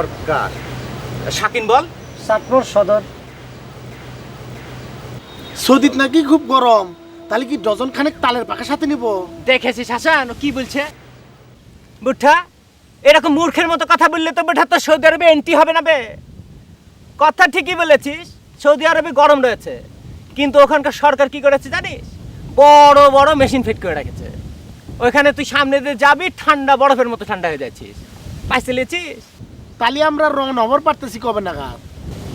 সরকার। শাকিন বল। চাঁদপুর সদর। সৌদিত নাকি খুব গরম? তাহলে কি ডজন খানেক তালের পাখা সাথে নিব? দেখেছিস হাসান কি বলছে? বুঠা এরকম মূর্খের মতো কথা বললে তো বুঠা তো সৌদি আরবে এন্ট্রি হবে না বে। কথা ঠিকই বলেছিস সৌদি আরবে গরম রয়েছে। কিন্তু ওখানকার সরকার কি করেছে জানিস? বড় বড় মেশিন ফিট করে রেখেছে। ওইখানে তুই সামনে দিয়ে যাবি ঠান্ডা বরফের মতো ঠান্ডা হয়ে যাচ্ছিস। পাইছে লিয়েছিস তাহলে আমরা রং নভর পারতেছি কবে নাগাদ?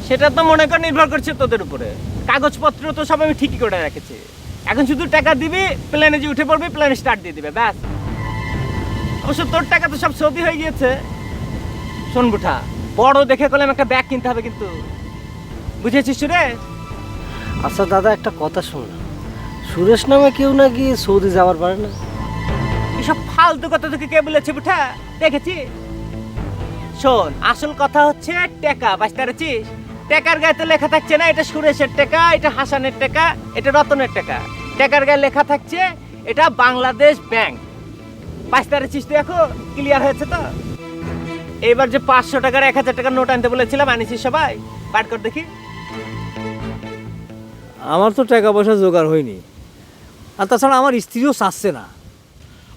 সেটা তো মনে কর নির্ভর করছে তোদের উপরে। কাগজপত্র তো সব আমি ঠিকই করে রেখেছি। এখন শুধু টাকা দিবি প্লেনে যে উঠে পড়বি প্লেন স্টার্ট দিয়ে দিবে ব্যাস। অবশ্য তোর টাকা তো সব সৌদি হয়ে গিয়েছে। শোন বুঠা বড় দেখে করলাম একটা ব্যাগ কিনতে হবে কিন্তু। বুঝেছিস রে আচ্ছা দাদা একটা কথা শোন। সুরেশ নামে কেউ নাকি সৌদি যাওয়ার পারে না? এসব ফালতু কথা তোকে কে বলেছে বুঠা? দেখেছি শোন আসল কথা হচ্ছে টাকা বাঁচতে পেরেছিস? টাকার গায়ে তো লেখা থাকছে না এটা সুরেশের টাকা এটা হাসানের টাকা এটা রতনের টাকা। টাকার গায়ে লেখা থাকছে এটা বাংলাদেশ ব্যাংক। বাঁচতে পেরেছিস তুই এখন? ক্লিয়ার হয়েছে তো? এবার যে পাঁচশো টাকার এক হাজার টাকার নোট আনতে বলেছিলাম আনিছিস সবাই? পাঠ কর দেখি। আমার তো টাকা পয়সা জোগাড় হয়নি। আর তাছাড়া আমার স্ত্রীও চাচ্ছে না।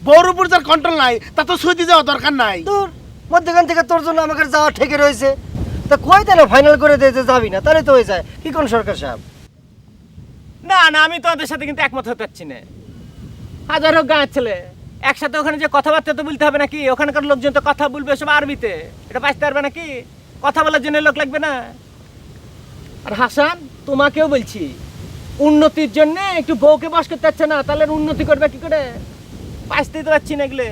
বউর উপর যার কন্ট্রোল নাই তা তো সৌদি যাওয়া দরকার নাই। তোর মধ্যখান থেকে তোর জন্য আমাকে যাওয়া ঠেকে রয়েছে। তা কই তাহলে ফাইনাল করে দিয়ে যে যাবি না? তাহলে তো হয়ে যায়। কি কোন সরকার সাহেব? না না, আমি তোমাদের সাথে কিন্তু একমত হতে পারছি না। হাজার হোক গাঁয়ের ছেলে, একসাথে ওখানে যে কথাবার্তা তো বলতে হবে নাকি? ওখানকার লোকজন তো কথা বলবে সব আরবিতে। এটা বাঁচতে পারবে নাকি? কথা বলার জন্য লোক লাগবে না। আর হাসান, তোমাকেও বলছি, উন্নতির জন্য একটু বউকে বাস করতে পারছে না, তাহলে উন্নতি করবে কি করে? বাঁচতেই তো পারছি না এগুলো।